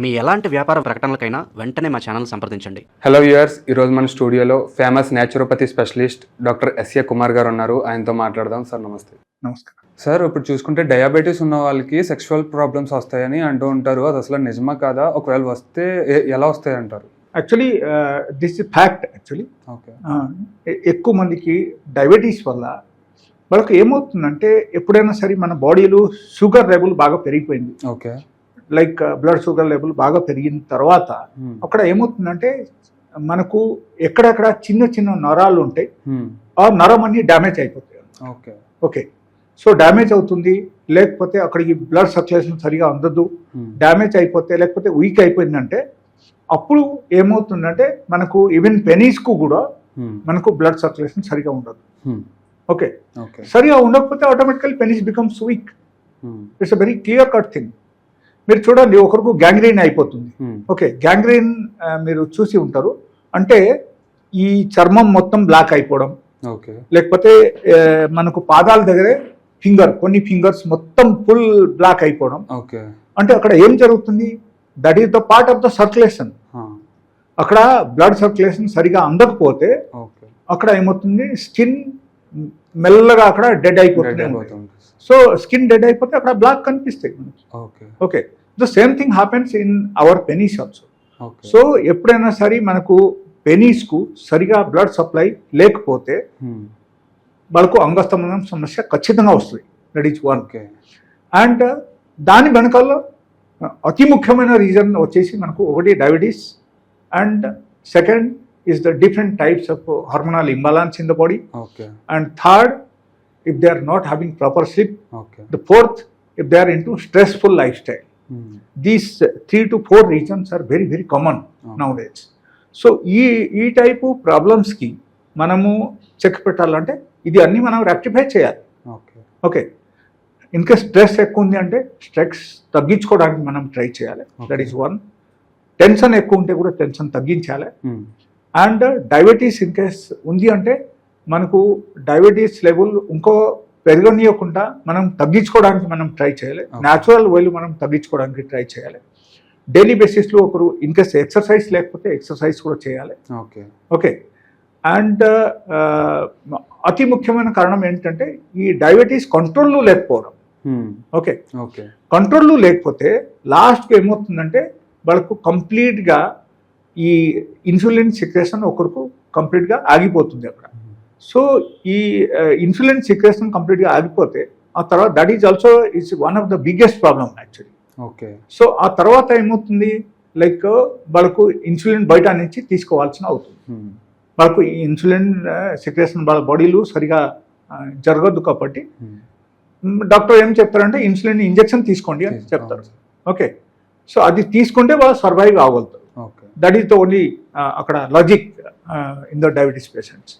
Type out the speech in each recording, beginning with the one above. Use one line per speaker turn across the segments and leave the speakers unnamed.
మీ ఎలాంటి వ్యాపార ప్రకటనలకైనా వెంటనే మా ఛానల్ సంప్రదించండి.
హలో వ్యూయర్స్ ఈరోజు మన స్టూడియోలో famous naturopathy specialist doctor S A Kumar garu ఉన్నారు. ఆయనతో మాట్లాడదాం. సార్ నమస్తే.
నమస్కారం.
సార్ ఇప్పుడు చూసుకుంటే డయాబెటీస్ ఉన్న వాళ్ళకి సెక్షువల్ ప్రాబ్లమ్స్ వస్తాయని అంటూ ఉంటారు. అది అసలు నిజమా కాదా? ఒకవేళ వస్తే ఎలా వస్తాయి అంటారు?
Actually this is fact actually
okay
ఎక్కువ మందికి డయాబెటీస్ వల్ల వాళ్ళకి ఏమవుతుందంటే ఎప్పుడైనా సరే మన బాడీలో షుగర్ లెవెల్ బాగా పెరిగిపోయింది.
Okay
like blood sugar level బాగా పెరిగిన తర్వాత అక్కడ ఏమవుతుందంటే మనకు ఎక్కడెక్కడ చిన్న చిన్న నరాలు ఉంటాయి ఆ నరం అన్ని డ్యామేజ్ అయిపోతాయి
ఓకే
ఓకే సో డ్యామేజ్ అవుతుంది. లేకపోతే అక్కడికి బ్లడ్ సర్క్యులేషన్ సరిగా అందదు. డ్యామేజ్ అయిపోతే లేకపోతే వీక్ అయిపోయిందంటే అప్పుడు ఏమవుతుందంటే మనకు ఈవెన్ పెనీస్కు కూడా మనకు బ్లడ్ సర్క్యులేషన్ సరిగా ఉండదు. ఓకే
ఓకే
సరిగా ఉండకపోతే automatical penis becomes weak it's a very clear cut thing మీరు చూడండి ఒకరికి గ్యాంగ్రీన్ అయిపోతుంది. ఓకే గ్యాంగ్రీన్ మీరు చూసి ఉంటారు. అంటే ఈ చర్మం మొత్తం బ్లాక్ అయిపోవడం.
ఓకే
లేకపోతే మనకు పాదాల దగ్గరే ఫింగర్ కొన్ని ఫింగర్స్ మొత్తం ఫుల్ బ్లాక్ అయిపోవడం.
ఓకే
అంటే అక్కడ ఏం జరుగుతుంది? That is the part of the circulation అక్కడ బ్లడ్ సర్క్యులేషన్ సరిగా అందకపోతే అక్కడ ఏమవుతుంది? స్కిన్ మెల్లగా అక్కడ డెడ్ అయిపోతుంది. సో స్కిన్ డెడ్ అయిపోతే అక్కడ బ్లాక్ కనిపిస్తాయి మనకి.
Okay
okay the same thing happens in our penis also so ఎప్పుడైనా సరే మనకు పెనీస్కు సరిగా బ్లడ్ సప్లై లేకపోతే వాళ్ళకు అంగస్తంభనం సమస్య ఖచ్చితంగా వస్తుంది. దట్ ఈస్ వన్ అండ్ దాని వెనకాల అతి ముఖ్యమైన రీజన్ వచ్చేసి మనకు ఒకటి diabetes and second is the different types of hormonal imbalance in the body
okay
and third if they are not having proper sleep.
Okay
the fourth if they are into stressful lifestyle. These uh, three to four reasons are very very common
Okay.
nowadays. So ఈ ఈ type ప్రాబ్లమ్స్కి మనము check పెట్టాలంటే ఇది అన్ని మనం rectify చేయాలి.
Okay
okay ఇంకా stress ఎక్కువ ఉంది అంటే స్ట్రెస్ తగ్గించుకోవడానికి మనం ట్రై చేయాలి.
Okay.
That is one tension ఎక్కువ ఉంటే కూడా టెన్షన్ తగ్గించాలి. అండ్ డయాబెటీస్ ఇన్ కేస్ ఉంది అంటే మనకు డయాబెటీస్ లెవెల్ ఇంకో పెరగనీయకుండా మనం తగ్గించుకోవడానికి మనం ట్రై చేయాలి. న్యాచురల్ వేలు మనం తగ్గించుకోవడానికి ట్రై చేయాలి. డైలీ బేసిస్లో ఒకరు ఇన్ కేస్ ఎక్సర్సైజ్ లేకపోతే ఎక్సర్సైజ్ కూడా చేయాలి.
ఓకే.
ఓకే. అండ్ అతి ముఖ్యమైన కారణం ఏంటంటే ఈ డయాబెటీస్ కంట్రోల్లో లేకపోవడం. ఓకే.
ఓకే.
కంట్రోల్లో లేకపోతే లాస్ట్కి ఏమవుతుందంటే వాళ్ళకు కంప్లీట్గా ఈ ఇన్సులిన్ సిక్రేషన్ ఒకరికి కంప్లీట్గా ఆగిపోతుంది అక్కడ. సో ఈ ఇన్సులిన్ సిక్రేషన్ కంప్లీట్గా ఆగిపోతే ఆ తర్వాత that is also it's one of the biggest problem actually
okay.
So ఆ తర్వాత ఏమవుతుంది? లైక్ వాళ్ళకు ఇన్సులిన్ బయట నుంచి తీసుకోవాల్సిన అవుతుంది. వాళ్ళకు ఈ ఇన్సులిన్ సిక్రేషన్ వాళ్ళ బాడీలో సరిగా జరగదు కాబట్టి డాక్టర్ ఏం చెప్తారంటే ఇన్సులిన్ ఇంజెక్షన్ తీసుకోండి అని చెప్తారు. ఓకే. సో అది తీసుకుంటే వాళ్ళు సర్వైవ్ అవ్వగలుగుతారు. దట్ ఈస్ ద ఓన్లీ అక్కడ logic in the diabetes patients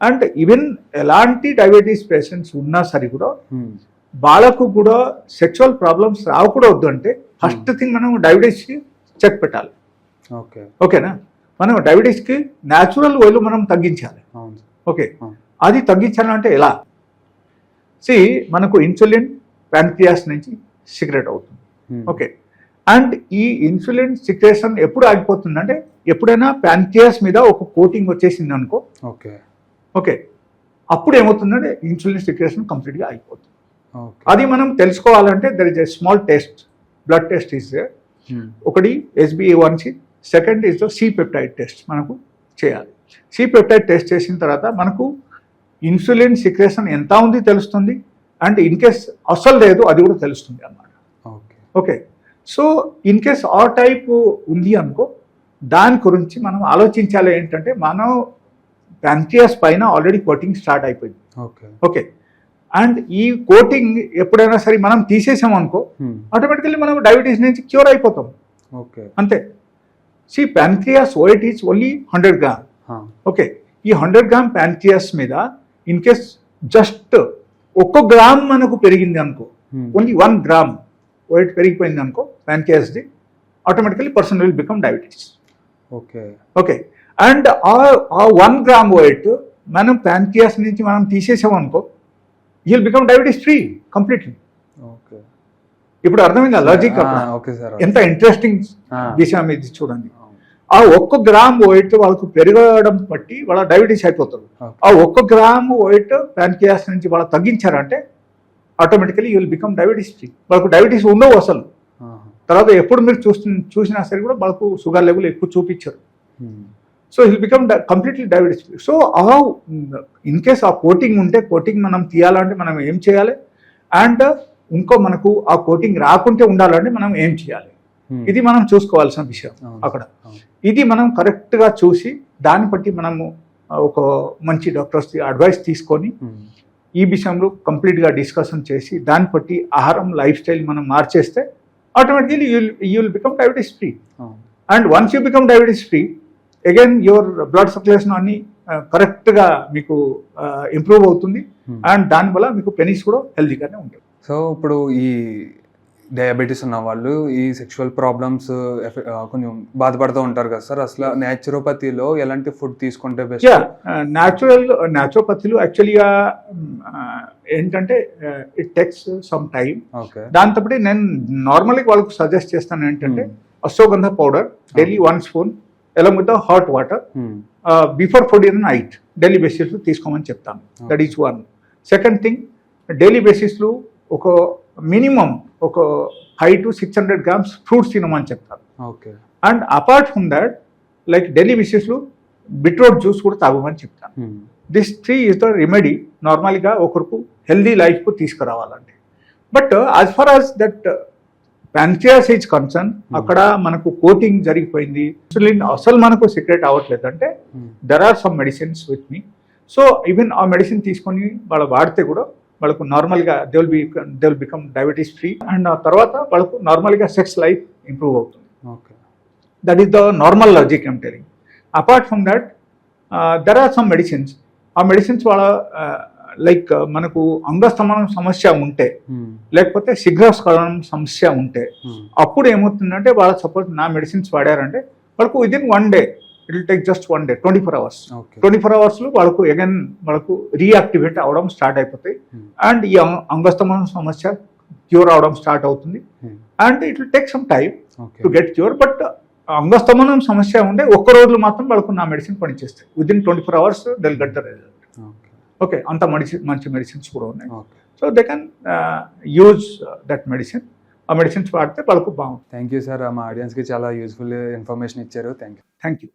and even ఎలాంటి డయాబెటీస్ పేషెంట్స్ ఉన్నా సరే కూడా వాళ్ళకు కూడా సెక్షువల్ ప్రాబ్లమ్స్ రాకూడదు అంటే ఫస్ట్ థింగ్ మనం డయాబెటీస్కి చెక్ పెట్టాలి.
ఓకే
ఓకేనా మనం డయాబెటీస్కి న్యాచురల్ వేలు మనం తగ్గించాలి. ఓకే
ఆ.
అది తగ్గించాలంటే ఎలా? సి మనకు ఇన్సులిన్ ప్యాంక్రియాస్ నుంచి సిగరెట్ అవుతుంది. ఓకే అండ్ ఈ ఇన్సులిన్ సిక్రేషన్ ఎప్పుడు ఆగిపోతుందంటే ఎప్పుడైనా ప్యాంక్రియాస్ మీద ఒక కోటింగ్ వచ్చేసింది అనుకో.
ఓకే.
ఓకే. అప్పుడు ఏమవుతుందంటే ఇన్సులిన్ సిక్రేషన్ కంప్లీట్గా ఆగిపోతుంది. అది మనం తెలుసుకోవాలంటే there is a small test blood test is ఒకటి HbA one C second the C peptide test మనకు చేయాలి. సి పెప్టైడ్ టెస్ట్ చేసిన తర్వాత మనకు ఇన్సులిన్ సిక్రేషన్ ఎంత ఉంది తెలుస్తుంది? అండ్ ఇన్ కేస్ అసలు లేదు అది కూడా తెలుస్తుంది అన్నమాట.
Okay.
Okay. So in case ఆ టైప్ ఉంది అనుకో దాని గురించి మనం ఆలోచించాలి ఏంటంటే మనం ప్యాంక్రియాస్ పైన ఆల్రెడీ కోటింగ్ స్టార్ట్ అయిపోయింది.
ఓకే.
ఓకే. అండ్ ఈ కోటింగ్ ఎప్పుడైనా సరే మనం తీసేసాం అనుకో ఆటోమేటికల్లీ మనం డయాబెటీస్ నుంచి క్యూర్ అయిపోతాం.
ఓకే.
అంతే. See pancreas weight is only hundred gram okay. ఈ హండ్రెడ్ గ్రామ్ ప్యాన్క్రియాస్ మీద ఇన్ కేస్ జస్ట్ ఒక్క గ్రామ్ మనకు పెరిగింది అనుకో ఓన్లీ వన్ గ్రామ్ వైట్ పెరిగిపోయింది అనుకో ప్యాన్క్రియాస్ది automatically person will become diabetes
okay.
Okay and ఆ వన్ గ్రామ్ వైట్ మనం ప్యాన్క్రియాస్ నుంచి మనం తీసేసాం అనుకో will become diabetes free completely
okay.
ఇప్పుడు అర్థమైందా? లాజిక్
ఓకే సార్
ఎంత ఇంట్రెస్టింగ్. విషయం ఇది చూడండి. ఆ ఒక్క గ్రామ్ వెయిట్ వాళ్ళకు పెరగడం బట్టి వాళ్ళ డయాబెటీస్ అయిపోతుంది.
Okay.
ఆ ఒక్క గ్రామ్ వెయిట్ ప్యాన్కియాస్ నుంచి వాళ్ళ తగ్గించారంటే automatically you will become diabetes free వాళ్ళకు డయాబెటీస్ ఉండవు అసలు. తర్వాత ఎప్పుడు మీరు చూస్తు చూసినా సరే కూడా వాళ్ళకు షుగర్ లెవెల్ ఎక్కువ చూపించారు. So he'll become completely diabetes free so ఆ ఇన్ కేస్ ఆ కోటింగ్ ఉంటే కోటింగ్ మనం తీయాలంటే మనం ఏం చేయాలి? అండ్ ఇంకో మనకు ఆ కోటింగ్ రాకుంటే ఉండాలంటే మనం ఏం చేయాలి? ఇది మనం చూసుకోవాల్సిన విషయం. అక్కడ. ఇది మనం కరెక్ట్గా చూసి దాన్ని బట్టి మనము ఒక మంచి డాక్టర్స్ అడ్వైస్ తీసుకొని ఈ విషయంలో కంప్లీట్గా డిస్కషన్ చేసి దాన్ని బట్టి ఆహారం లైఫ్ స్టైల్ మనం మార్చేస్తే automatically you you will become diabetes free and once you become diabetes free again your blood circulation అన్ని కరెక్ట్గా మీకు ఇంప్రూవ్ అవుతుంది. అండ్ దానివల్ల మీకు పెనీస్ కూడా హెల్తీగానే ఉంటుంది.
సో ఇప్పుడు ఈ డయాబెటీస్ ఉన్న వాళ్ళు ఈ సెక్షువల్ ప్రాబ్లమ్స్ కొంచెం బాధపడుతూ ఉంటారు కదా సార్. అసలు న్యాచురోపతిలో ఎలాంటి ఫుడ్ తీసుకుంటే బెస్ట్
న్యాచురల్ న్యాచురోపతిలో యాక్చువల్గా ఏంటంటే it takes some time
okay
దాంతో నేను నార్మల్గా వాళ్ళకు సజెస్ట్ చేస్తాను ఏంటంటే ashwagandha powder daily one spoon along with hot water before food in night daily బేసిస్లో తీసుకోమని చెప్తాను. That is one second thing daily బేసిస్లో ఒక మినిమం ఒక five to six hundred grams fruits తినమని చెప్తాను
okay.
And apart from that like daily బేసిస్లో beetroot juice కూడా తాగమని చెప్తాను this three is the remedy నార్మల్గా ఒకరికి హెల్దీ లైఫ్కు తీసుకురావాలండి. But as far as that pancreas is concern అక్కడ మనకు కోటింగ్ జరిగిపోయింది. ఇన్సులిన్ అసలు మనకు సీక్రెట్ అవ్వట్లేదు. అంటే there are some medicines with me so even ఆ మెడిసిన్ తీసుకొని వాళ్ళు వాడితే కూడా వాళ్ళకు నార్మల్గా they will be they will become diabetes free and ఆ తర్వాత వాళ్ళకు నార్మల్గా సెక్స్ లైఫ్ ఇంప్రూవ్ అవుతుంది.
Okay
that is the normal logic I'm telling apart from that there are some medicines ఆ మెడిసిన్స్ వాళ్ళ లైక్ మనకు అంగస్తమనం సమస్య ఉంటే లేకపోతే శీఘ్రస్ఖలనం సమస్య ఉంటే అప్పుడు ఏమవుతుందంటే వాళ్ళ సపోజ్ నా మెడిసిన్స్ వాడారంటే వాళ్ళకు within one day it will take just one day twenty four hours twenty four అవర్స్లో వాళ్ళకు అగైన్ వాళ్ళకు రీయాక్టివేట్ అవడం స్టార్ట్ అయిపోతాయి.
Hmm.
అండ్ ఈ అంగ- అంగస్తమనం సమస్య క్యూర్ అవడం స్టార్ట్ అవుతుంది. And it will take some time
okay
to get cure but అంగస్తమనం సమస్య ఉంటే ఒక్క రోజులు మాత్రం వాళ్ళకు నా మెడిసిన్ పనిచేస్తాయి. Within twenty four hours they'll get the result
okay
అంత మెడిసిన్ మంచి మెడిసిన్స్ కూడా ఉన్నాయి. So they can use that medicine ఆ మెడిసిన్స్ వాడితే వాళ్ళకు బాగుంటుంది.
థ్యాంక్ యూ సార్ మా ఆడియన్స్కి చాలా యూస్ఫుల్ ఇన్ఫర్మేషన్ ఇచ్చారు. Thank you
thank you